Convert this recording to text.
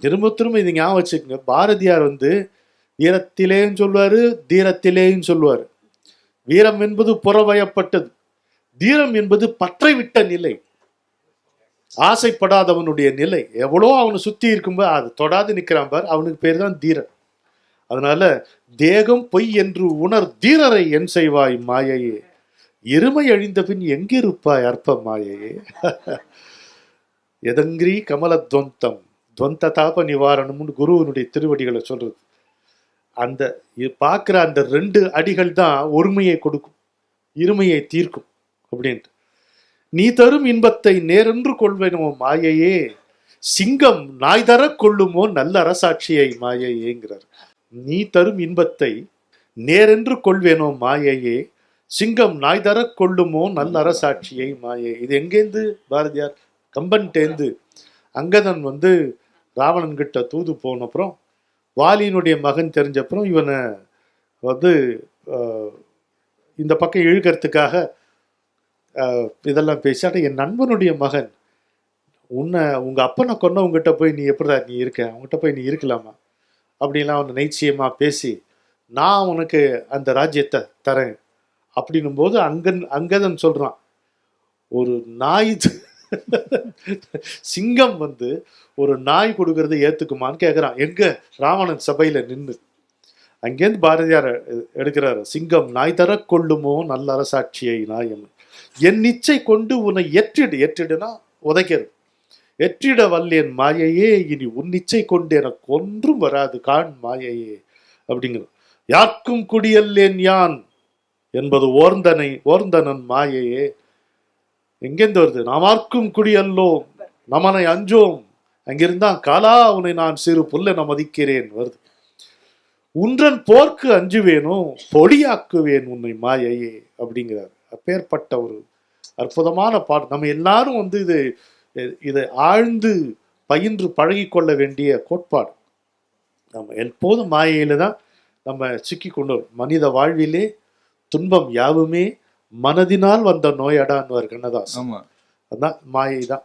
திரும்ப திரும்ப இது ஞாபகம் வச்சுக்கோங்க. பாரதியார் வந்து வீரத்திலேயும் சொல்லுவாரு தீரத்திலேயும் சொல்வார். வீரம் என்பது புறவயப்பட்டது. தீரம் என்பது பற்றை விட்ட நிலை. ஆசைப்படாதவனுடைய நிலை. எவ்வளோ அவனை சுத்தி இருக்கும்போது அது தொடாது நிற்கிறான் பார். அவனுக்கு பேர் தான் தீரன். அதனால தேகம் பொய் என்று உணர் தீரரை என் செய்வாய் மாயையே. இருமை அழிந்த பின் எங்கிருப்பாய் அற்ப மாயையே? எதங்கிரி கமலத்வந்தம். தொந்த துவந்த தாப நிவாரணம்னு குருவனுடைய திருவடிகளை சொல்றது. அந்த பார்க்குற அந்த ரெண்டு அடிகள் தான் ஒருமையை கொடுக்கும் இருமையை தீர்க்கும் அப்படின்ட்டு. நீ தரும் இன்பத்தை நேரென்று கொள்வேனோ மாயையே சிங்கம் நாய் தர கொள்ளுமோ நல்ல அரசாட்சியை மாயையேங்கிறார். நீ தரும் இன்பத்தை நேரென்று கொள்வேனோ மாயையே சிங்கம் நாய் தர கொள்ளுமோ நல்ல அரசாட்சியை மாயை இது எங்கேருந்து பாரதியார்? கம்பன்டேந்து அங்கதன் வந்து ராவணன்கிட்ட தூது போன அப்புறம் வாலியினுடைய மகன் தெரிஞ்சப்புறம் இவனை வந்து இந்த பக்கம் இழுக்கிறதுக்காக இதெல்லாம் பேசி என் நண்பனுடைய மகன் உன்னை உங்கள் அப்பனை கொன்ன உங்ககிட்ட போய் நீ எப்படிதா நீ இருக்க? அவங்ககிட்ட போய் நீ இருக்கலாமா? அப்படின்லாம் அவனை நைச்சியமாக பேசி நான் உனக்கு அந்த ராஜ்யத்தை தரேன். அப்படின்னும் போது அங்கன் அங்கதன் சொல்கிறான் ஒரு நாய் சிங்கம் வந்து ஒரு நாய் கொடுக்கறத ஏத்துக்குமான்னு கேட்குறான் எங்க? ராவணன் சபையில நின்று அங்கேருந்து பாரதியார் எடுக்கிறாரு சிங்கம் நாய் தர கொள்ளுமோ நல்ல அரசாட்சியை நாயம் என் நிச்சை கொண்டு உன்னை எற்றிடு எற்றிடுனா உதைக்கிறது எற்றிட வல்லேன் மாயையே இனி உன் நிச்சை கொண்டு எனக்கு ஒன்றும் வராது காண் மாயையே. அப்படிங்கிறது யாருக்கும் குடியல்லேன் யான்? என்பது ஓர்ந்தனை ஓர்ந்தனன் மாயையே. எங்கேருந்து வருது? நாமார்க்கும் குடியல்லோம் நமனை அஞ்சோம். அங்கிருந்தான் காலா உன்னை நான் சிறு புல்லென மதிக்கிறேன் வருது. உன்றன் போர்க்கு அஞ்சுவேனோ பொடியாக்குவேன் உன்னை மாயையே அப்படிங்கிறார். அப்பேற்பட்ட ஒரு அற்புதமான பாட்டு. நம்ம எல்லாரும் வந்து இது இதை ஆழ்ந்து பயின்று பழகிக்கொள்ள வேண்டிய கோட்பாடு. நம்ம எப்போதும் மாயையில தான் நம்ம சிக்கி கொண்டு மனித வாழ்விலே துன்பம் யாவுமே மனதினால் வந்த நோயடான்வார் கண்ணதாசன். ஆமா. அதான் மாயை தான்